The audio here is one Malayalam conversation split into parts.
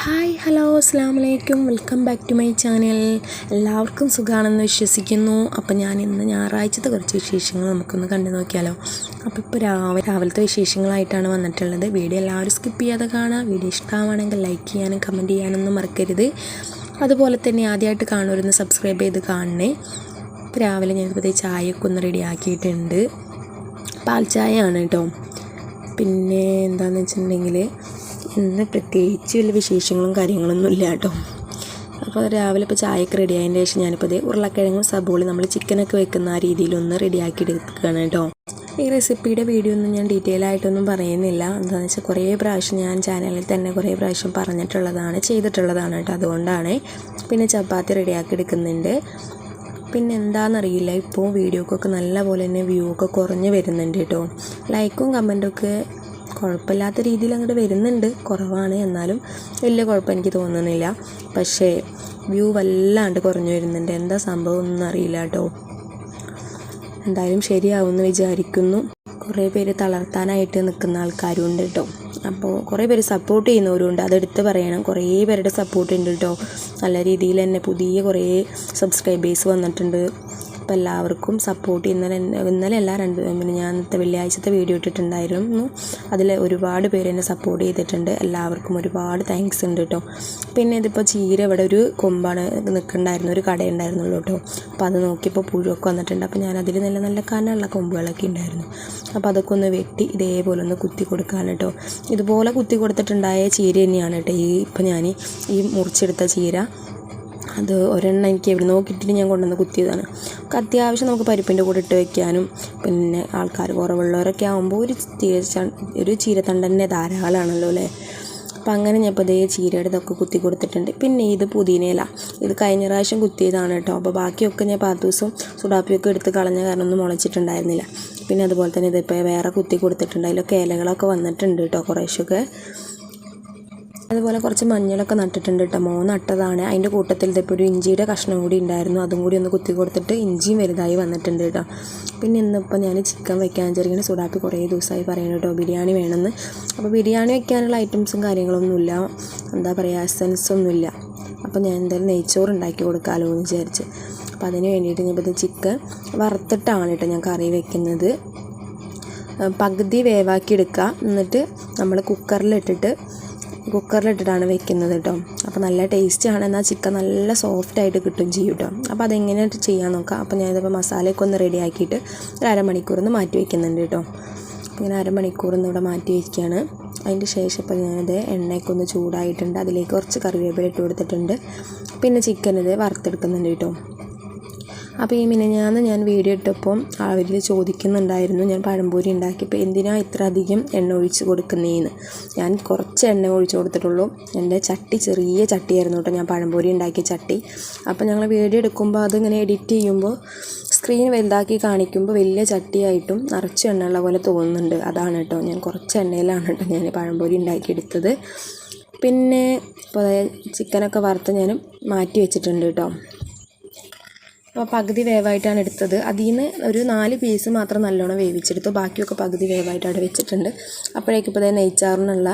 ഹായ് ഹലോ അസ്സാം വലൈക്കും welcome back to my channel. എല്ലാവർക്കും സുഖമാണെന്ന് വിശ്വസിക്കുന്നു. അപ്പോൾ ഞാൻ ഇന്ന് ഞായറാഴ്ചത്തെ കുറച്ച് വിശേഷങ്ങൾ നമുക്കൊന്ന് കണ്ടു നോക്കിയാലോ. അപ്പോൾ ഇപ്പോൾ രാവിലെ രാവിലത്തെ വിശേഷങ്ങളായിട്ടാണ് വന്നിട്ടുള്ളത്. വീഡിയോ എല്ലാവരും സ്കിപ്പ് ചെയ്യാതെ കാണാം വീഡിയോ ഇഷ്ടമാണെങ്കിൽ ലൈക്ക് ചെയ്യാനും കമന്റ് ചെയ്യാനൊന്നും മറക്കരുത്. അതുപോലെ തന്നെ ആദ്യമായിട്ട് കാണുവരുന്ന് സബ്സ്ക്രൈബ് ചെയ്ത് കാണണേ. ഇപ്പോൾ രാവിലെ ഞാനിപ്പോൾ ചായയൊക്കെ ഒന്ന് റെഡിയാക്കിയിട്ടുണ്ട് പാൽ ചായയാണ് കേട്ടോ. പിന്നെ എന്താണെന്ന് വെച്ചിട്ടുണ്ടെങ്കിൽ ഇന്ന് പ്രത്യേകിച്ച് വലിയ വിശേഷങ്ങളും കാര്യങ്ങളൊന്നും ഇല്ല കേട്ടോ. അപ്പോൾ രാവിലെ ഇപ്പോൾ ചായയൊക്കെ റെഡി ആയതിന്റെ ശേഷം ഞാനിപ്പോൾ അതേ ഉരുളക്കിഴങ്ങും സബോളി നമ്മൾ ചിക്കനൊക്കെ വെക്കുന്ന ആ രീതിയിലൊന്ന് റെഡിയാക്കി എടുക്കുകയാണ് കേട്ടോ. ഈ റെസിപ്പിയുടെ വീഡിയോ ഒന്നും ഞാൻ ഡീറ്റെയിൽ ആയിട്ടൊന്നും പറയുന്നില്ല. എന്താണെന്ന് വെച്ചാൽ കുറേ പ്രാവശ്യം ഞാൻ ചാനലിൽ തന്നെ കുറേ പ്രാവശ്യം പറഞ്ഞിട്ടുള്ളതാണ് ചെയ്തിട്ടുള്ളതാണ് കേട്ടോ. അതുകൊണ്ടാണ് പിന്നെ ചപ്പാത്തി റെഡിയാക്കി എടുക്കുന്നുണ്ട്. പിന്നെ എന്താണെന്നറിയില്ല ഇപ്പോൾ വീഡിയോക്കൊക്കെ നല്ല പോലെ തന്നെ വ്യൂ ഒക്കെ കുറഞ്ഞ് വരുന്നുണ്ട് കേട്ടോ. ലൈക്കും കമന്റും ഒക്കെ കുഴപ്പമില്ലാത്ത രീതിയിൽ അങ്ങോട്ട് വരുന്നുണ്ട്. കുറവാണ്. എന്നാലും വലിയ കുഴപ്പം എനിക്ക് തോന്നുന്നില്ല. പക്ഷേ വ്യൂ വല്ലാണ്ട് കുറഞ്ഞു വരുന്നുണ്ട്. എന്താ സംഭവം ഒന്നും അറിയില്ല കേട്ടോ. എന്തായാലും ശരിയാവുമെന്ന് വിചാരിക്കുന്നു. കുറേ പേര് തളർത്താനായിട്ട് നിൽക്കുന്ന ആൾക്കാരും ഉണ്ട് കേട്ടോ. അപ്പോൾ കുറേ പേര് സപ്പോർട്ട് ചെയ്യുന്നവരുണ്ട്. അതെടുത്ത് പറയണം. കുറേ പേരുടെ സപ്പോർട്ട് ഉണ്ട് കേട്ടോ. നല്ല രീതിയിൽ തന്നെ പുതിയ കുറേ സബ്സ്ക്രൈബേഴ്സ് വന്നിട്ടുണ്ട്. അപ്പോൾ എല്ലാവർക്കും സപ്പോർട്ട് ഇന്നലെ ഇന്നലെ അല്ല രണ്ട് പിന്നെ ഞാൻ വെള്ളിയാഴ്ചത്തെ വീഡിയോ ഇട്ടിട്ടുണ്ടായിരുന്നു. അതിൽ ഒരുപാട് പേര് എന്നെ സപ്പോർട്ട് ചെയ്തിട്ടുണ്ട്. എല്ലാവർക്കും ഒരുപാട് താങ്ക്സ് ഉണ്ട് കേട്ടോ പിന്നെ ഇതിപ്പോൾ ചീര ഇവിടെ ഒരു കൊമ്പാണ് നിൽക്കുന്നുണ്ടായിരുന്നു ഒരു കടയുണ്ടായിരുന്നുള്ളൂ കേട്ടോ അപ്പോൾ അത് നോക്കിയപ്പോൾ പുഴുവൊക്കെ വന്നിട്ടുണ്ട്. അപ്പോൾ ഞാൻ അതിൽ നല്ല നല്ല കനമുള്ള കൊമ്പുകളൊക്കെ ഉണ്ടായിരുന്നു. അപ്പോൾ അതൊക്കെ ഒന്ന് വെട്ടി ഇതേപോലെ ഒന്ന് കുത്തി കൊടുക്കാൻ കേട്ടോ ഇതുപോലെ കുത്തി കൊടുത്തിട്ടുണ്ടായ ചീര തന്നെയാണ് കേട്ടോ ഈ ഇപ്പോൾ ഞാൻ ഈ മുറിച്ചെടുത്ത ചീര. അത് ഒരെണ്ണം എനിക്ക് എവിടെ നോക്കിയിട്ട് ഞാൻ കൊണ്ടുവന്ന് കുത്തിയതാണ്. നമുക്ക് അത്യാവശ്യം നമുക്ക് പരിപ്പിന്റെ കൂടെ ഇട്ട് വെക്കാനും പിന്നെ ആൾക്കാർ കുറവുള്ളവരൊക്കെ ആകുമ്പോൾ ഒരു ഒരു ചീരത്തണ്ട് തന്നെ ധാരാളമാണല്ലോ അല്ലേ? അപ്പം അങ്ങനെ ഞാൻ ഇപ്പോൾ ഇതേ ചീരയുടെ ഇതൊക്കെ കുത്തി കൊടുത്തിട്ടുണ്ട്. പിന്നെ ഇത് പുതിനയില ഇത് കഴിഞ്ഞ പ്രാവശ്യം കുത്തിയതാണ് കേട്ടോ. അപ്പോൾ ബാക്കിയൊക്കെ ഞാൻ പത്ത് ദിവസം സുഡാപ്പിയൊക്കെ എടുത്ത് കളഞ്ഞ കാരണം ഒന്നും മുളച്ചിട്ടുണ്ടായിരുന്നില്ല. പിന്നെ അതുപോലെ തന്നെ ഇതിപ്പോൾ വേറെ കുത്തി കൊടുത്തിട്ടുണ്ട്. അതിലൊക്കെ ഇലകളൊക്കെ വന്നിട്ടുണ്ട് കേട്ടോ കുറേശ്ശൊക്കെ അതുപോലെ കുറച്ച് മഞ്ഞളൊക്കെ നട്ടിട്ടുണ്ട് കേട്ടോ മോ നട്ടതാണ്. അതിന്റെ കൂട്ടത്തിൽ ഇതിപ്പോൾ ഒരു ഇഞ്ചിയുടെ കഷ്ണം കൂടി ഉണ്ടായിരുന്നു. അതും കൂടി ഒന്ന് കുത്തി കൊടുത്തിട്ട് ഇഞ്ചിയും വലുതായി വന്നിട്ടുണ്ട് കേട്ടോ പിന്നെ ഇന്നിപ്പോൾ ഞാൻ ചിക്കൻ വെക്കാൻ ചെറിയ സുഡാപ്പി കുറേ ദിവസമായി പറയുന്നു കേട്ടോ ബിരിയാണി വേണമെന്ന്. അപ്പോൾ ബിരിയാണി വെക്കാനുള്ള ഐറ്റംസും കാര്യങ്ങളൊന്നുമില്ല. എന്താ പറയുക എസൻസൊന്നുമില്ല അപ്പോൾ ഞാൻ എന്തായാലും നെയ്ച്ചോറ് ഉണ്ടാക്കി കൊടുക്കാമല്ലോ എന്ന് വിചാരിച്ച്. അപ്പോൾ അതിന് വേണ്ടിയിട്ട് ഞാൻ ഇപ്പോൾ ചിക്കൻ വറുത്തിട്ടാണ് കേട്ടോ ഞാൻ കറി വെക്കുന്നത്. പകുതി വേവാക്കി എടുക്കുക. എന്നിട്ട് നമ്മൾ കുക്കറിലിട്ടിട്ട് കുക്കറിലിട്ടിട്ടാണ് വെക്കുന്നത് കേട്ടോ അപ്പോൾ നല്ല ടേസ്റ്റാണ് എന്നാൽ ചിക്കൻ നല്ല സോഫ്റ്റ് ആയിട്ട് കിട്ടും ചെയ്യും കേട്ടോ അപ്പോൾ അതെങ്ങനെ ചെയ്യാൻ നോക്കാം. അപ്പോൾ ഞാനിതിപ്പോൾ മസാലയൊക്കെ ഒന്ന് റെഡി ആക്കിയിട്ട് ഒരു അരമണിക്കൂർ ഒന്ന് മാറ്റി വയ്ക്കുന്നുണ്ട് കേട്ടോ ഇങ്ങനെ അരമണിക്കൂർ ഒന്ന് ഇവിടെ മാറ്റി വയ്ക്കുകയാണ് അതിന്റെ ശേഷം ഇപ്പോൾ ഞാനത് എണ്ണയൊക്കെ ഒന്ന് ചൂടായിട്ടുണ്ട്. അതിലേക്ക് കുറച്ച് കറിവേപ്പില ഇട്ട് കൊടുത്തിട്ടുണ്ട്. പിന്നെ ചിക്കൻ ഇത് വറുത്തെടുക്കുന്നുണ്ട് കേട്ടോ അപ്പോൾ ഈ മിനിഞ്ഞാന്ന് ഞാൻ വീഡിയോ ഇട്ടപ്പോൾ അവർ ചോദിക്കുന്നുണ്ടായിരുന്നു ഞാൻ പഴംപൊരി ഉണ്ടാക്കിയപ്പോൾ എന്തിനാ ഇത്ര അധികം എണ്ണ ഒഴിച്ച് കൊടുക്കുന്നതെന്ന് ഞാൻ കുറച്ച് എണ്ണ ഒഴിച്ച് കൊടുത്തിട്ടുള്ളൂ. എന്റെ ചട്ടി ചെറിയ ചട്ടിയായിരുന്നു കേട്ടോ. ഞാൻ പഴംപൊരി ഉണ്ടാക്കിയ ചട്ടി. അപ്പോൾ ഞങ്ങൾ വീഡിയോ എടുക്കുമ്പോൾ അതിങ്ങനെ എഡിറ്റ് ചെയ്യുമ്പോൾ സ്ക്രീൻ വലുതാക്കി കാണിക്കുമ്പോൾ വലിയ ചട്ടിയായിട്ടും നിറച്ച് എണ്ണയുള്ള പോലെ തോന്നുന്നുണ്ട്. അതാണ് കേട്ടോ. ഞാൻ കുറച്ച് എണ്ണയിലാണ് കേട്ടോ ഞാൻ പഴംപൊരി ഉണ്ടാക്കിയെടുത്തത്. പിന്നെ ചിക്കനൊക്കെ വറുത്ത് ഞാൻ മാറ്റി വെച്ചിട്ടുണ്ട് കേട്ടോ. അപ്പോൾ പകുതി വേവായിട്ടാണ് എടുത്തത്. അതിൽ നിന്ന് ഒരു നാല് പീസ് മാത്രം നല്ലോണം വേവിച്ചെടുത്തു. ബാക്കിയൊക്കെ പകുതി വേവായിട്ട് അവിടെ വെച്ചിട്ടുണ്ട്. അപ്പോഴേക്കും ഇപ്പോൾ നെയ്ച്ചാറിനുള്ള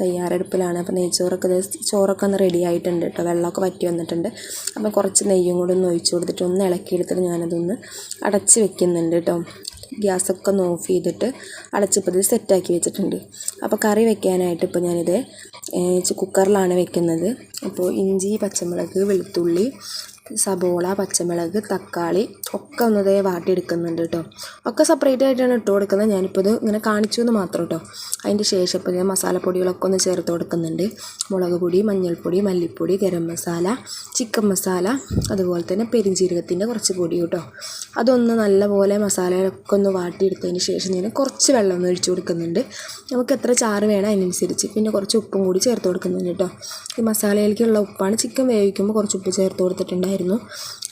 തയ്യാറെടുപ്പിലാണ്. അപ്പോൾ നെയ്ച്ചോറൊക്കെ ചോറൊക്കെ ഒന്ന് റെഡി ആയിട്ടുണ്ട് കേട്ടോ. വെള്ളമൊക്കെ വറ്റി വന്നിട്ടുണ്ട്. അപ്പോൾ കുറച്ച് നെയ്യും കൂടെ ഒന്ന് ഒഴിച്ചു കൊടുത്തിട്ട് ഒന്ന് ഇളക്കിയെടുത്തിട്ട് ഞാനതൊന്ന് അടച്ച് വെക്കുന്നുണ്ട് കേട്ടോ. ഗ്യാസൊക്കെ ഒന്ന് ഓഫ് ചെയ്തിട്ട് അടച്ചിപ്പോൾ ഇത് സെറ്റാക്കി വെച്ചിട്ടുണ്ട്. അപ്പോൾ കറി വെക്കാനായിട്ട് ഇപ്പോൾ ഞാനിത് കുക്കറിലാണ് വെക്കുന്നത്. അപ്പോൾ ഇഞ്ചി പച്ചമുളക് വെളുത്തുള്ളി സബോള പച്ചമുളക് തക്കാളി ഒക്കെ ഒന്നതേ വാട്ടി വാട്ടിയെടുക്കുന്നുണ്ട് കേട്ടോ ഒക്കെ സെപ്പറേറ്റ് ആയിട്ടാണ് ഇട്ട് കൊടുക്കുന്നത്. ഞാനിപ്പോൾ ഇത് ഇങ്ങനെ കാണിച്ചു എന്ന് മാത്രം കേട്ടോ അതിന്റെ ശേഷം ഇപ്പോൾ ഞാൻ മസാലപ്പൊടികളൊക്കെ ഒന്ന് ചേർത്ത് കൊടുക്കുന്നുണ്ട്. മുളക് പൊടി മഞ്ഞൾപ്പൊടി മല്ലിപ്പൊടി ഗരം മസാല ചിക്കൻ മസാല അതുപോലെ തന്നെ പെരിഞ്ജീരകത്തിന്റെ കുറച്ച് പൊടി കേട്ടോ അതൊന്ന് നല്ലപോലെ മസാലയൊക്കെ ഒന്ന് വാട്ടിയെടുത്തതിന് ശേഷം ഞാൻ കുറച്ച് വെള്ളം ഒന്ന് ഒഴിച്ചു കൊടുക്കുന്നുണ്ട്. നമുക്ക് എത്ര ചാറ് വേണം അതിനനുസരിച്ച് പിന്നെ കുറച്ച് ഉപ്പും കൂടി ചേർത്ത് കൊടുക്കുന്നുണ്ട് കേട്ടോ ഈ മസാലയിലേക്കുള്ള ഉപ്പാണ്. ചിക്കൻ വേവിക്കുമ്പോൾ കുറച്ച് ഉപ്പ് ചേർത്ത് കൊടുത്തിട്ടുണ്ടായിരുന്നു.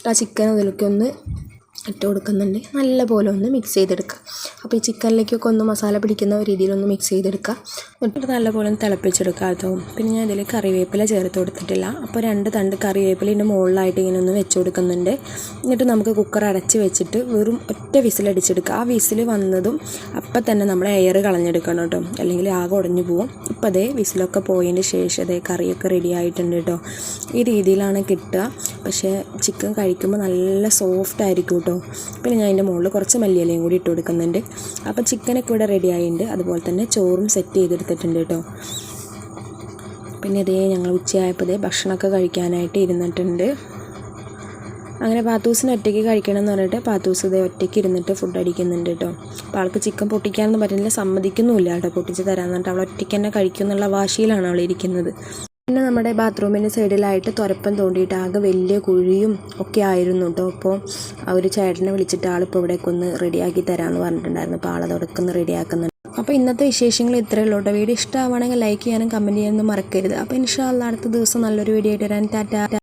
ആ ചിക്കൻ അതിലേക്ക് ഒന്ന് ഇട്ട് കൊടുക്കുന്നുണ്ട്. നല്ല പോലെ ഒന്ന് മിക്സ് ചെയ്തെടുക്കുക അപ്പോൾ ഈ ചിക്കനിലേക്കൊക്കെ ഒന്ന് മസാല പിടിക്കുന്ന രീതിയിലൊന്ന് മിക്സ് ചെയ്തെടുക്കുക എന്നിട്ട് നല്ലപോലെ ഒന്ന് തിളപ്പിച്ചെടുക്കുക കേട്ടോ. പിന്നെ ഞാൻ ഇതിൽ കറിവേപ്പില ചേർത്ത് കൊടുത്തിട്ടില്ല. അപ്പോൾ രണ്ട് തണ്ട് കറിവേപ്പില ഇതിന്റെ മുകളിലായിട്ട് ഇങ്ങനെ ഒന്ന് വെച്ച് കൊടുക്കുന്നുണ്ട്. എന്നിട്ട് നമുക്ക് കുക്കർ അടച്ച് വെച്ചിട്ട് വെറും ഒറ്റ വിസിലടിച്ചെടുക്കുക ആ വിസിൽ വന്നതും അപ്പം തന്നെ നമ്മൾ എയർ കളഞ്ഞെടുക്കണം കേട്ടോ. അല്ലെങ്കിൽ ആകെ ഉടഞ്ഞു പോവും. ഇപ്പോൾ അതേ വിസിലൊക്കെ പോയതിന് ശേഷം അതേ കറിയൊക്കെ റെഡി ആയിട്ടുണ്ട് കേട്ടോ. ഈ രീതിയിലാണ് കിട്ടുക. പക്ഷേ ചിക്കൻ കഴിക്കുമ്പോൾ നല്ല സോഫ്റ്റ് ആയിരിക്കും കേട്ടോ. പിന്നെ ഞാൻ അതിന്റെ മുകളിൽ കുറച്ച് മല്ലിയിലയും കൂടി ഇട്ട് കൊടുക്കുന്നുണ്ട്. അപ്പോൾ ചിക്കനൊക്കെ ഇവിടെ റെഡി ആയിട്ടുണ്ട്. അതുപോലെ തന്നെ ചോറും സെറ്റ് ചെയ്തെടുത്തിട്ടുണ്ട് കേട്ടോ. പിന്നെ ഇതേ ഞങ്ങൾ ഉച്ചയായപ്പോൾ ഭക്ഷണമൊക്കെ കഴിക്കാനായിട്ട് ഇരുന്നിട്ടുണ്ട്. അങ്ങനെ പാത്തൂസിന് ഒറ്റയ്ക്ക് കഴിക്കണം എന്ന് പറഞ്ഞിട്ട് പാത്തൂസ് ഇതേ ഒറ്റയ്ക്ക് ഇരുന്നിട്ട് ഫുഡ് അടിക്കുന്നുണ്ട് കേട്ടോ. അപ്പോൾ ആൾക്ക് ചിക്കൻ പൊട്ടിക്കാനൊന്നും പറ്റുന്നില്ല. സമ്മതിക്കുന്നുമില്ല കേട്ടോ പൊട്ടിച്ച് തരാമെന്ന് പറഞ്ഞിട്ട്. അവൾ ഒറ്റയ്ക്ക് തന്നെ കഴിക്കും എന്നുള്ള വാശിയിലാണ് അവൾ ഇരിക്കുന്നത്. പിന്നെ നമ്മുടെ ബാത്റൂമിന്റെ സൈഡിലായിട്ട് തുരപ്പം തോണ്ടിയിട്ട് ആകെ വലിയ കുഴിയും ഒക്കെ ആയിരുന്നു കേട്ടോ അപ്പോൾ ഒരു ചേട്ടനെ വിളിച്ചിട്ട് ആളിപ്പോൾ ഇവിടേക്ക് ഒന്ന് റെഡിയാക്കി തരാമെന്ന് പറഞ്ഞിട്ടുണ്ടായിരുന്നു. അപ്പോൾ ആളത് ഒന്ന് റെഡിയാക്കുന്നുണ്ട്. അപ്പോൾ ഇന്നത്തെ വിശേഷങ്ങൾ ഇത്രയേ ഉള്ളൂ കേട്ടോ വീഡിയോ ഇഷ്ടമാണെങ്കിൽ ലൈക്ക് ചെയ്യാനും കമന്റ് ചെയ്യാനും മറക്കരുത്. അപ്പോൾ ഇൻഷാല്ല അടുത്ത ദിവസം നല്ലൊരു വീഡിയോ ആയിട്ട് വരാൻ. ടാറ്റ.